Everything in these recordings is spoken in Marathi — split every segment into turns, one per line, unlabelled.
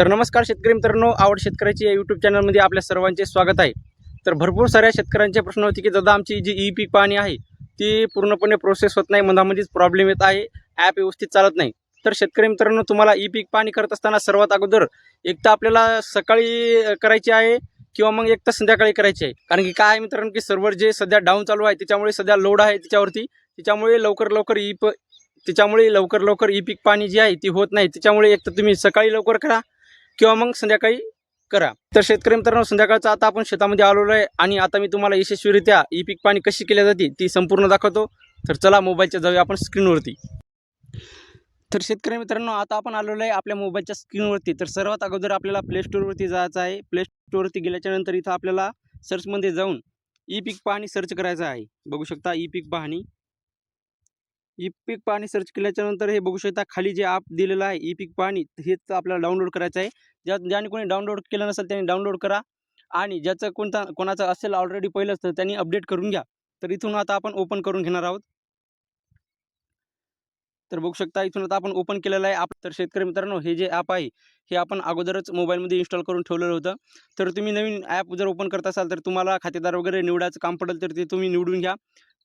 तर नमस्कार शेतकरी मित्रांनो आवड शेतकऱ्याची या यूट्यूब चॅनलमध्ये आपल्या सर्वांचे स्वागत आहे. तर भरपूर साऱ्या शेतकऱ्यांचे प्रश्न होते की दादा आमची जी ई पीक पाहणी आहे ती पूर्णपणे प्रोसेस होत नाही मधामध्येच प्रॉब्लेम येत आहे ॲप व्यवस्थित चालत नाही. तर शेतकरी मित्रांनो तुम्हाला ई पीक पाहणी करत असताना सर्वात अगोदर एक तर आपल्याला सकाळी करायची आहे किंवा मग एक तर संध्याकाळी करायची आहे. कारण की काय मित्रांनो की सर्व्हर जे सध्या डाऊन चालू आहे त्याच्यामुळे सध्या लोड आहे त्याच्यावरती. त्याच्यामुळे लवकर लवकर ई प त्याच्यामुळे लवकर लवकर ई पीक पाणी जी आहे ती होत नाही. त्याच्यामुळे एक तर तुम्ही सकाळी लवकर करा किंवा मग संध्याकाळी करा. तर शेतकरी मित्रांनो संध्याकाळचं आता आपण शेतामध्ये आलेलो आहे आणि आता मी तुम्हाला यशस्वीरित्या ई पीक पाणी कशी केली जाते ती संपूर्ण दाखवतो. तर चला मोबाईलच्या जाऊया आपण स्क्रीनवरती. तर शेतकरी मित्रांनो आता आपण आलेलो आहे आपल्या मोबाईलच्या स्क्रीनवरती. तर सर्वात अगोदर आपल्याला प्ले स्टोअरवरती जायचं आहे. प्ले स्टोअरवरती गेल्याच्यानंतर इथं आपल्याला सर्चमध्ये जाऊन ई पीक पाहणी सर्च करायचं आहे. बघू शकता ई पीक पाहणी. ई पीक पाहणी सर्च केल्याच्यानंतर हे बघू शकता खाली जे ॲप दिलेलं आहे ई पीक पाहणी हेच आपल्याला डाउनलोड करायचं आहे. ज्या ज्याने कोणी डाउनलोड केलं नसेल त्यांनी डाउनलोड करा. आणि ज्याचं कोणता कोणाचं असेल ऑलरेडी पहिलंच तर त्यांनी अपडेट करून घ्या. तर इथून आता आपण ओपन करून घेणार आहोत. तर बघू शकता इथून आता आपण ओपन केलेलं आहे आप तर शेतकरी मित्रांनो हे जे ॲप आहे हे आपण अगोदरच मोबाईलमध्ये इन्स्टॉल करून ठेवलेलं होतं. तर तुम्ही नवीन ॲप जर ओपन करत असाल तर तुम्हाला खातेदार वगैरे निवडायचं काम पडेल तर ते तुम्ही निवडून घ्या.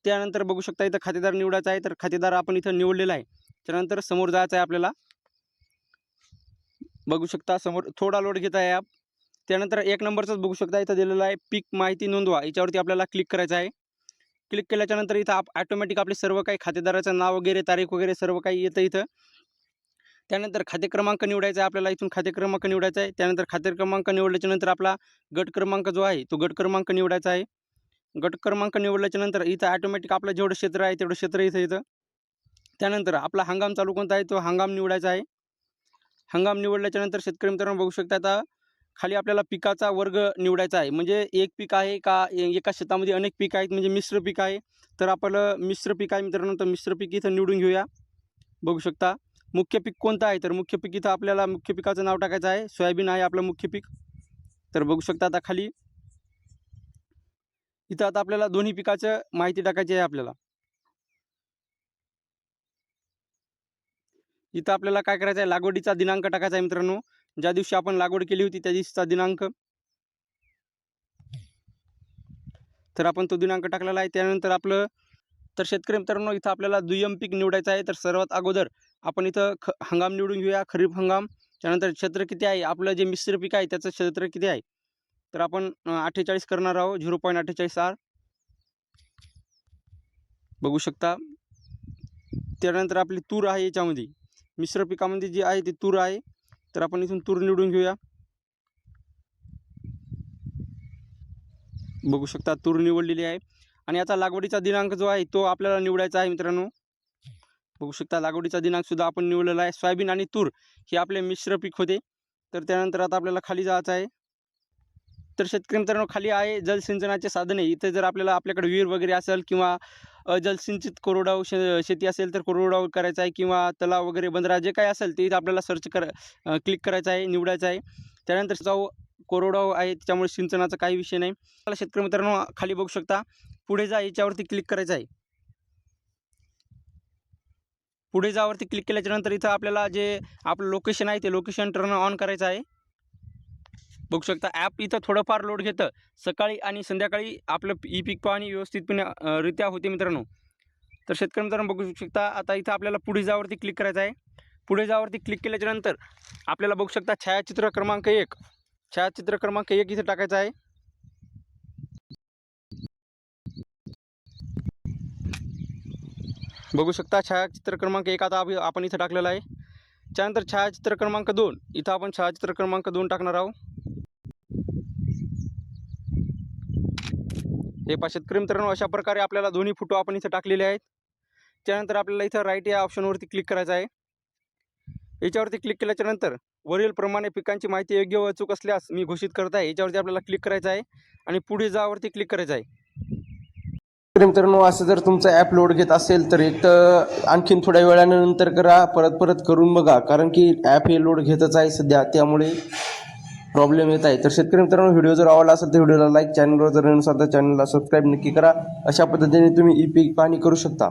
त्यानंतर बघू शकता इथं खातेदार निवडायचा आहे तर खातेदार आपण इथं निवडलेला आहे. त्यानंतर समोर जायचं आहे आपल्याला. बघू शकता समोर थोडा लोड घेत आहे ॲप त्यानंतर एक नंबरचाच बघू शकता इथं दिलेलं आहे पीक माहिती नोंदवा. याच्यावरती आपल्याला क्लिक करायचं आहे. क्लिक केल्याच्यानंतर इथं आप ॲटोमॅटिक आपले सर्व काही खातेदाराचं नाव वगैरे तारीख वगैरे सर्व काही येतं इथं. त्यानंतर खाते क्रमांक निवडायचा आहे आपल्याला इथून खाते क्रमांक निवडायचा आहे. त्यानंतर खाते क्रमांक निवडल्याच्यानंतर आपला गट क्रमांक जो आहे तो गट क्रमांक निवडायचा आहे. गट क्रमांक निवडल्याच्या नंतर इथं ॲटोमॅटिक आपलं जेवढं क्षेत्र आहे तेवढं क्षेत्र इथं येतं त्यानंतर आपला हंगाम चालू कोणता आहे? तो हंगाम निवडायचा आहे. हंगाम निवडल्याच्या नंतर शेतकरी मित्रांनो बघू शकता आता खाली आपल्याला पिकाचा वर्ग निवडायचा आहे. म्हणजे एक पीक आहे का? ए- एका शेतामध्ये अनेक पीक आहेत म्हणजे मिश्र पीक आहे. तर आपलं मिश्र पीक आहे मित्रांनो तर मिश्र पीक इथं निवडून घेऊया. बघू शकता. मुख्य पीक कोणतं आहे? तर मुख्य पीक इथं आपल्याला मुख्य पिकाचं नाव टाकायचं आहे. सोयाबीन आहे आपलं मुख्य पीक. तर बघू शकता आता खाली. इथं आता आपल्याला दोन्ही पिकाचं माहिती टाकायची आहे आपल्याला. इथं आपल्याला काय करायचं आहे? लागवडीचा दिनांक टाकायचा आहे मित्रांनो. ज्या दिवशी आपण लागवड केली होती त्या दिवशीचा दिनांक. तर आपण तो दिनांक टाकलेला आहे. त्यानंतर आपलं तर शेतकरी मित्रांनो इथं आपल्याला दुय्यम पीक निवडायचं आहे. तर सर्वात अगोदर आपण इथं ख हंगाम निवडून घेऊया. खरीप हंगाम. त्यानंतर क्षेत्र किती आहे? आपलं जे मिश्र पीक आहे त्याचं क्षेत्र किती आहे? तर आपण अठ्ठेचाळीस करणार आहोत झिरो पॉईंट अठ्ठेचाळीस आर. बघू शकता. त्यानंतर आपली तूर आहे याच्यामध्ये. मिश्र पिकामध्ये जी आहे ती तूर आहे. तर आपण इथून तूर निवडून घेऊया. बघू शकता तूर निवडलेली आहे. आणि आता लागवडीचा दिनांक जो आहे तो आपल्याला निवडायचा आहे मित्रांनो. बघू शकता लागवडीचा दिनांकसुद्धा आपण निवडलेला आहे. सोयाबीन आणि तूर हे आपले मिश्र पीक होते. तर त्यानंतर आता आपल्याला खाली जायचं आहे. तर शेतकरी मित्रांनो खाली आहे जलसिंचनाचे साधने. इथे जर आपल्याला आपल्याकडे विहीर वगैरे असेल किंवा जलसिंचित कोरडाव शे शेती असेल तर कोरडवाहू करायचा आहे किंवा तलाव वगैरे बंदरा जे काही असेल ते इथं आपल्याला सर्च कर क्लिक करायचं आहे निवडायचं आहे. त्यानंतर जाऊ कोरडाव आहे त्यामुळे सिंचनाचा काही विषय नाही. मला शेतकरी मित्रांनो खाली बघू शकता. पुढे जा याच्यावरती क्लिक करायचं आहे. पुढे जावरती क्लिक केल्याच्यानंतर इथं आपल्याला जे आपलं लोकेशन आहे ते लोकेशन टर्न ऑन करायचं आहे. बघू शकता ॲप इथं थोडंफार लोड घेतं. सकाळी आणि संध्याकाळी आपलं ई पीक पाणी व्यवस्थितपणे रित्या होते मित्रांनो. तर शेतकरी मित्रांनो बघू शकता आता इथं आपल्याला पुढे जावरती क्लिक करायचं आहे. पुढे जावरती क्लिक केल्याच्यानंतर आपल्याला बघू शकता छायाचित्र क्रमांक एक. छायाचित्र क्रमांक एक इथं टाकायचं आहे. बघू शकता छायाचित्र क्रमांक एक आता आपण इथं टाकलेला आहे. त्यानंतर छायाचित्र क्रमांक दोन. इथं आपण छायाचित्र क्रमांक दोन टाकणार आहोत. हे पहा शेतकरी मित्रांनो अशा प्रकारे आपल्याला दोन्ही फोटो आपण इथं टाकलेले आहेत. त्यानंतर आपल्याला इथं राईट या ऑप्शनवरती क्लिक करायचं आहे. याच्यावरती क्लिक केल्याच्यानंतर वरील प्रमाणे पिकांची माहिती योग्य व अचूक असल्यास मी घोषित करत आहे. याच्यावरती आपल्याला क्लिक करायचं आहे आणि पुढे जावरती क्लिक करायचं आहे.
मित्रांनो असं जर तुमचं ॲप लोड घेत असेल तर एक तर आणखीन थोड्या वेळानंतर करा. परत परत करून बघा. कारण की ॲप हे लोड घेतच आहे सध्या. त्यामुळे प्रॉब्लेम येत आहे. तर शेतकरी मित्रांनो व्हिडिओ जर आवडला असेल तर व्हिडिओला लाईक चॅनलवर जर नसाल तर चॅनलला सबस्क्राईब नक्की करा. अशा पद्धतीने तुम्ही ई पीक पाहणी करू शकता.